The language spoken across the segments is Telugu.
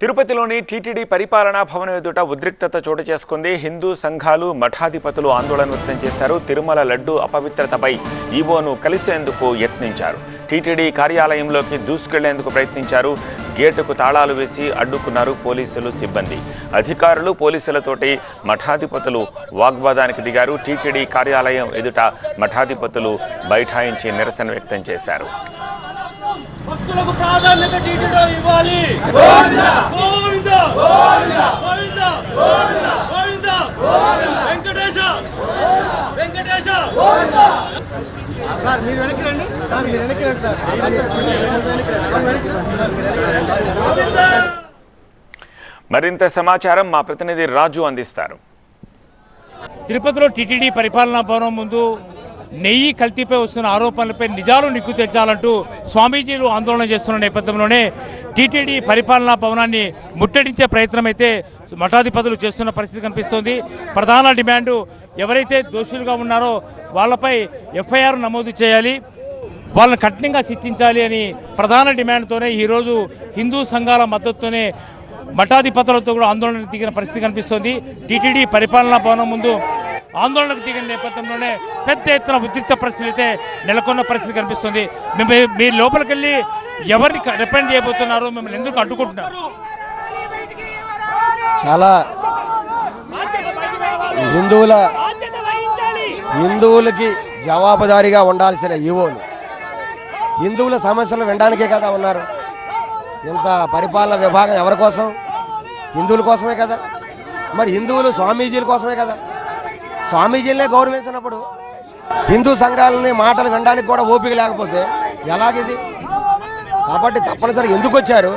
తిరుపతిలోని టీటీడీ పరిపాలనా భవనం ఎదుట ఉద్రిక్తత చోటు చేసుకుంది. హిందూ సంఘాలు మఠాధిపతులు ఆందోళన వ్యక్తం చేశారు. తిరుమల లడ్డు అపవిత్రతపై ఈవోను కలిసేందుకు యత్నించారు. టీటీడీ కార్యాలయంలోకి దూసుకెళ్ళేందుకు ప్రయత్నించారు. గేటుకు తాళాలు వేసి అడ్డుకున్నారు పోలీసులు సిబ్బంది. అధికారులు పోలీసులతోటి మఠాధిపతులు వాగ్వాదానికి దిగారు. టీటీడీ కార్యాలయం ఎదుట మఠాధిపతులు బైఠాయించి నిరసన వ్యక్తం చేశారు. భక్తులకు ప్రాధాన్యత టీటీడీ ఇవ్వాలి. గోవింద! గోవింద! గోవింద! గోవింద! వెంకటేశ! వెంకటేశ! సార్ మీరు వెనక్కి రండి. సార్ మీరు వెనక్కి రండి సార్. మరింత సమాచారం మా ప్రతినిధి రాజు అందిస్తారు. తిరుపతిలో టీటీడీ పరిపాలనా భవనం ముందు నెయ్యి కల్తీపై వస్తున్న ఆరోపణలపై నిజాలు నిగ్గు తెచ్చాలంటూ స్వామీజీలు ఆందోళన చేస్తున్న నేపథ్యంలోనే టీటీడీ పరిపాలనా భవనాన్ని ముట్టడించే ప్రయత్నం అయితే మఠాధిపతులు చేస్తున్న పరిస్థితి కనిపిస్తోంది. ప్రధాన డిమాండు ఎవరైతే దోషులుగా ఉన్నారో వాళ్ళపై ఎఫ్ఐఆర్ నమోదు చేయాలి. వాళ్ళని కఠినంగా శిక్షించాలి అని ప్రధాన డిమాండ్తోనే ఈరోజు హిందూ సంఘాల మద్దతుతోనే మఠాధిపతులతో కూడా ఆందోళనకు దిగిన పరిస్థితి కనిపిస్తోంది. టీటీడీ పరిపాలనా భవనం ముందు ఆందోళనకు దిగిన నేపథ్యంలోనే పెద్ద ఎత్తున ఉద్రిక్త పరిస్థితి అయితే నెలకొన్న పరిస్థితి కనిపిస్తుంది. మేము మీరు లోపలికి వెళ్ళి ఎవరిని రిప్రజెంట్ చేయబోతున్నారో? మిమ్మల్ని ఎందుకు అడ్డుకుంటున్నారు? చాలా హిందువుల హిందువులకి జవాబుదారీగా ఉండాల్సిన ఈవోలు. హిందువుల సమస్యలు వినడానికే కదా ఉన్నారు. ఇంత పరిపాలన విభాగం ఎవరి కోసం? హిందువుల కోసమే కదా. మరి హిందువులు స్వామీజీల కోసమే కదా. స్వామీజీలనే గౌరవించినప్పుడు హిందూ సంఘాలని మాటలు వినడానికి కూడా ఓపిక లేకపోతే ఎలాగిది? కాబట్టి తప్పనిసరి ఎందుకు వచ్చారు?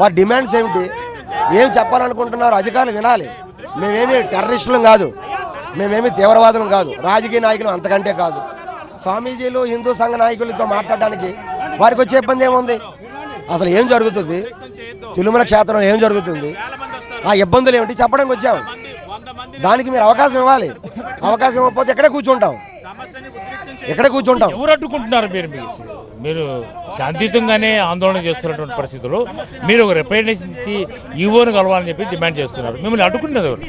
వారి డిమాండ్స్ ఏమిటి? ఏం చెప్పాలనుకుంటున్నారు? అధికారులు వినాలి. మేమేమి టెర్రరిస్టులం కాదు. మేమేమి తీవ్రవాదులం కాదు. రాజకీయ నాయకులు అంతకంటే కాదు. స్వామీజీలు హిందూ సంఘ నాయకులతో మాట్లాడడానికి వారికి వచ్చే ఇబ్బంది ఏముంది? అసలు ఏం జరుగుతుంది? తిరుమల క్షేత్రంలో ఏం జరుగుతుంది? ఆ ఇబ్బందులు ఏమిటి? చెప్పడానికి వచ్చాము. దానికి మీరు అవకాశం ఇవ్వాలి. అవకాశం ఇవ్వకపోతే ఎక్కడే కూర్చుంటాం ఎక్కడే కూర్చుంటాం ఎవరు అడ్డుకుంటున్నారు మీరు? మీరు మీరు శాంతియుతంగానే ఆందోళన చేస్తున్నటువంటి పరిస్థితుల్లో మీరు ఒక రిప్రజెంటేషన్ ఇచ్చి ఈవోను కలవాలని చెప్పి డిమాండ్ చేస్తున్నారు. మిమ్మల్ని అడ్డుకున్నది ఎవరు?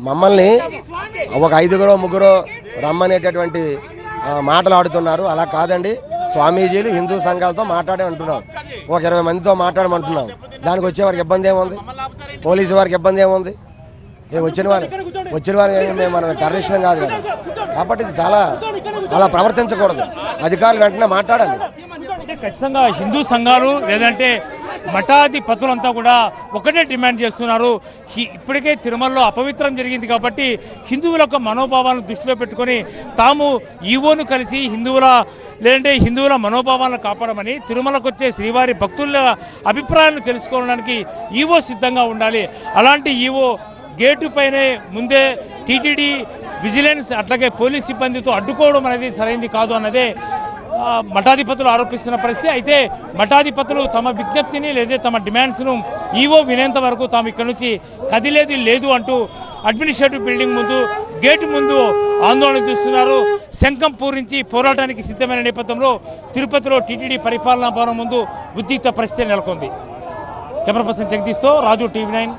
మమ్మల్ని ఒక ఐదుగురో ముగ్గురో రమ్మనేటటువంటి ఆ, మాటలు ఆడుతున్నారు. అలా కాదండి. స్వామీజీలు హిందూ సంఘాలతో మాట్లాడే అంటున్నాం ఒక ఇరవై మందితో మాట్లాడమంటున్నాం. దానికి వచ్చే వారికి ఇబ్బంది ఏముంది? పోలీసు వారికి ఇబ్బంది ఏముంది? వచ్చిన వారు వచ్చిన వారు ఏమి మేము మనం టెర్రరిస్టులం కాదు కదా. కాబట్టి ఇది చాలా అలా ప్రవర్తించకూడదు. అధికారులు వెంటనే మాట్లాడాలి. ఖచ్చితంగా హిందూ సంఘాలు లేదంటే మఠాధిపతులంతా కూడా ఒకటే డిమాండ్ చేస్తున్నారు. ఇప్పటికే తిరుమలలో అపవిత్రం జరిగింది కాబట్టి హిందువుల యొక్క మనోభావాలను దృష్టిలో పెట్టుకొని తాము ఈవోను కలిసి హిందువుల లేదంటే హిందువుల మనోభావాలను కాపాడమని తిరుమలకు వచ్చే శ్రీవారి భక్తుల అభిప్రాయాలను తెలుసుకోవడానికి ఈవో సిద్ధంగా ఉండాలి. అలాంటి ఈవో గేటు పైనే ముందే టీటీడీ విజిలెన్స్ అట్లాగే పోలీస్ సిబ్బందితో అడ్డుకోవడం అనేది సరైంది కాదు అన్నదే మఠాధిపతులు ఆరోపిస్తున్న పరిస్థితి. అయితే మఠాధిపతులు తమ విజ్ఞప్తిని లేదా తమ డిమాండ్స్ను ఈవో వినేంత వరకు తాము ఇక్కడ నుంచి కదిలేది లేదు అంటూ అడ్మినిస్ట్రేటివ్ బిల్డింగ్ ముందు గేటు ముందు ఆందోళన చూస్తున్నారు. శంఖం పూరించి పోరాటానికి సిద్ధమైన నేపథ్యంలో తిరుపతిలో టీటీడీ పరిపాలనా భవనం ముందు ఉద్రిక్త పరిస్థితి నెలకొంది. కెమెరా పర్సన్ జగదీష్తో రాజు టీవీ నైన్.